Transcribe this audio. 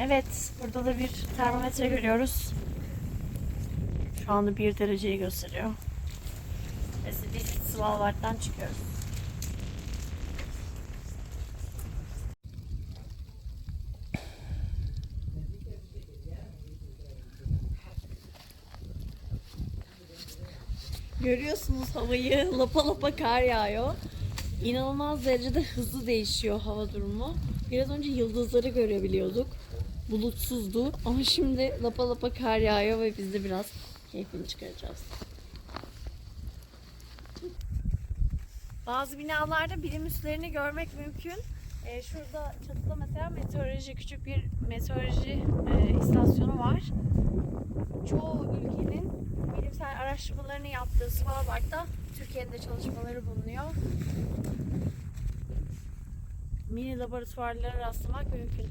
Evet, burada da bir termometre görüyoruz. Şu anda 1 dereceyi gösteriyor. Ve biz Svalbard'dan çıkıyoruz. Görüyorsunuz havayı lapa lapa kar yağıyor. İnanılmaz derecede hızlı değişiyor hava durumu. Biraz önce yıldızları görebiliyorduk. Bulutsuzdu ama şimdi lapa lapa kar yağıyor ve biz de biraz keyfini çıkaracağız. Bazı binalarda bilim üslerini görmek mümkün. Ee, şurada çatıda mesela meteoroloji, küçük bir meteoroloji e, istasyonu var. Çoğu ülkenin bilimsel araştırmalarını yaptığı Svalbard'da Türkiye'de çalışmaları bulunuyor. Mini laboratuvarlara rastlamak mümkün.